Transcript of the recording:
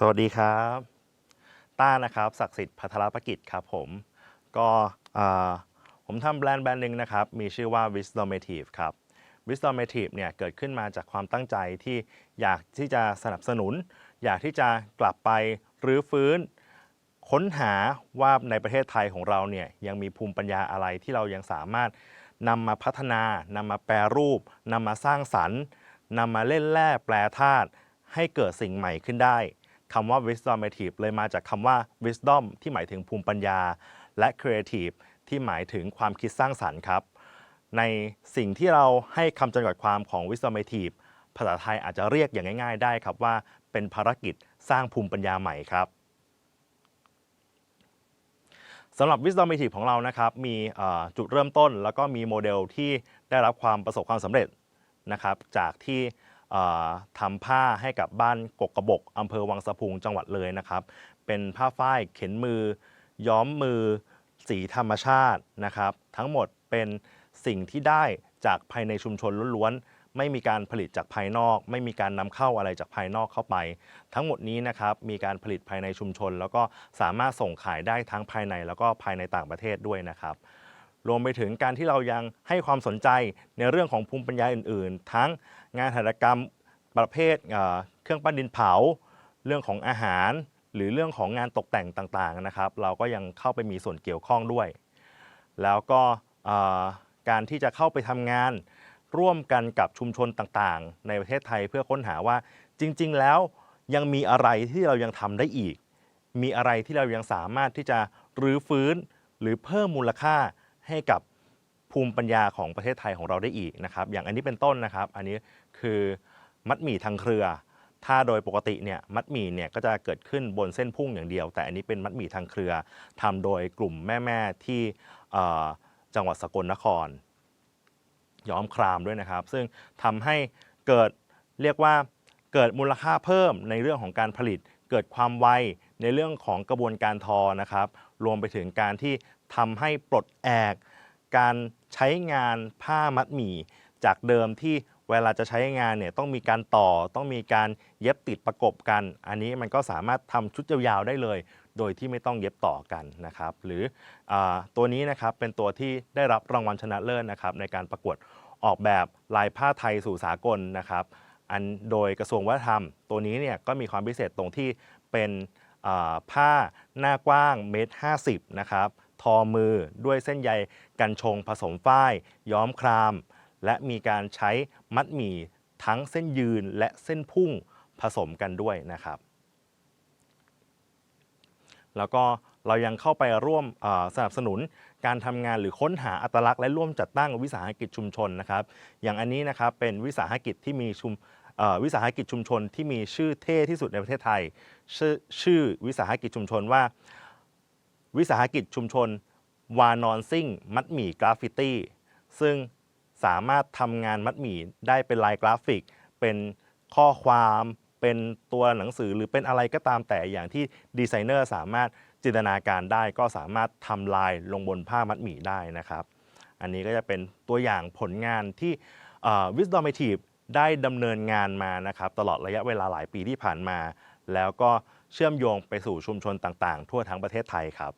สวัสดีครับ ต้านะครับศักดิ์สิทธิ์พัทรประกิจครับผม ก็ผมทำแบรนด์แบรนด์หนึ่งนะครับ มีชื่อว่า Wisdomative ครับ Wisdomative เนี่ยเกิดขึ้นมาจากความตั้งใจที่อยากที่จะสนับสนุน อยากที่จะกลับไปรื้อฟื้น ค้นหาว่าในประเทศไทยของเราเนี่ยยังมีภูมิปัญญาอะไรที่เรายังสามารถนำมาพัฒนานำมาแปรรูปนำมาสร้างสรรค์นำมาเล่นแร่แปรธาตุให้เกิดสิ่งใหม่ขึ้นได้ คำว่า wisdomative เลยมาจากคำว่า wisdom ที่หมายถึงภูมิปัญญา และ creative ที่หมายถึงความคิดสร้างสรรค์ครับ ในสิ่งที่เราให้คำจำกัดความของ wisdomative ภาษาไทยอาจจะเรียกอย่างง่าย ๆ ได้ครับว่าเป็นภารกิจสร้างภูมิปัญญาใหม่ครับสำหรับ Wisdomative ของเรานะครับมีจุดเริ่มต้น แล้วก็มีโมเดลที่ได้รับความประสบความสำเร็จนะครับจากที่ ทำผ้าให้กับบ้านกกกระบกอำเภอวังสะพุงจังหวัดเลยนะครับ เป็นผ้าฝ้ายเข็นมือ ย้อมมือ สีธรรมชาตินะครับ ทั้งหมดเป็นสิ่งที่ได้จากภายในชุมชนล้วนๆ ไม่มีการผลิตจากภายนอก ไม่มีการนำเข้าอะไรจากภายนอกเข้าไป ทั้งหมดนี้นะครับมีการผลิตภายในชุมชน แล้วก็สามารถส่งขายได้ทั้งภายในแล้วก็ภายในต่างประเทศด้วยนะครับ รวมไปถึงการที่เรายังให้ความสนใจในเรื่องของภูมิปัญญาอื่น ๆ ทั้งงานหัตถกรรมประเภทเเครื่องปั้นดินเผา เรื่องของอาหาร หรือเรื่องของงานตกแต่งต่าง ๆ นะครับ เราก็ยังเข้าไปมีส่วนเกี่ยวข้องด้วย แล้วก็การที่จะเข้าไปทำงานร่วมกันกับชุมชนต่างๆ ในประเทศไทยเพื่อค้นหาว่าจริง ๆ แล้วยังมีอะไรที่เรายังทำได้อีก มีอะไรที่เรายังสามารถที่จะรื้อฟื้นหรือเพิ่มมูลค่า ให้กับภูมิปัญญาของประเทศไทยของเราได้อีกนะครับ อย่างอันนี้เป็นต้นนะครับ อันนี้คือมัดหมี่ทางเครือ ถ้าโดยปกติเนี่ยมัดหมี่เนี่ยก็จะเกิดขึ้นบนเส้นพุ่งอย่างเดียว แต่อันนี้เป็นมัดหมี่ทางเครือทำโดยกลุ่มแม่ๆที่เอ่จังหวัดสกลนคร ย้อมครามด้วยนะครับ ซึ่งทำให้เกิดเรียกว่าเกิดมูลค่าเพิ่มในเรื่องของการผลิต เกิดความไว ในเรื่องของกระบวนการทอนะครับ รวมไปถึงการที่ทำให้ปลดแอก การใช้งานผ้ามัดหมี่ จากเดิมที่เวลาจะใช้งานเนี่ยต้องมีการต่อต้องมีการเย็บติดประกบกัน อันนี้มันก็สามารถทำชุดยาวๆได้เลย โดยที่ไม่ต้องเย็บต่อกันนะครับ หรืออตัวนี้นะครับเป็นตัวที่ได้รับรางวัลชนะเลิศนะครับในการประกวดออกแบบลายผ้าไทยสู่สากลนะครับ อันโดยกระทรวงวัฒนธรรม ตัวนี้เนี่ยก็มีความพิเศษตรงที่เป็น ผ้าหน้ากว้างเมตรห้าสิบนะครับทอมือด้วยเส้นใยกันชงผสมฝ้าย ย้อมคราม และมีการใช้มัดหมี่ทั้งเส้นยืนและเส้นพุ่งผสมกันด้วยนะครับ แล้วก็เรายังเข้าไปร่วมสนับสนุนการทำงานหรือค้นหาอัตลักษณ์และร่วมจัดตั้งวิสาหกิจชุมชนนะครับ อย่างอันนี้นะครับเป็นวิสาหกิจที่มีชุม วิสาหกิจชุมชนที่มีชื่อเท่ที่สุดในประเทศไทย ชื่อชื่อวิสาหกิจชุมชนว่า วิสาหกิจชุมชนวานอนซิ่ง มัดหมี่กราฟฟิตี้ซึ่งสามารถทำงานมัดหมี่ได้เป็นลายกราฟิก เป็นข้อความเป็นตัวหนังสือหรือเป็นอะไรก็ตามแต่อย่างที่ดีไซเนอร์สามารถจินตนาการได้ก็สามารถทำลายลงบนผ้ามัดหมี่ได้นะครับ อันนี้ก็จะเป็นตัวอย่างผลงานที่วิสดอม a ทีฟ ได้ดำเนินงานมานะครับตลอดระยะเวลาหลายปีที่ผ่านมา แล้วก็เชื่อมโยงไปสู่ชุมชนต่างๆ ทั่วทั้งประเทศไทยครับ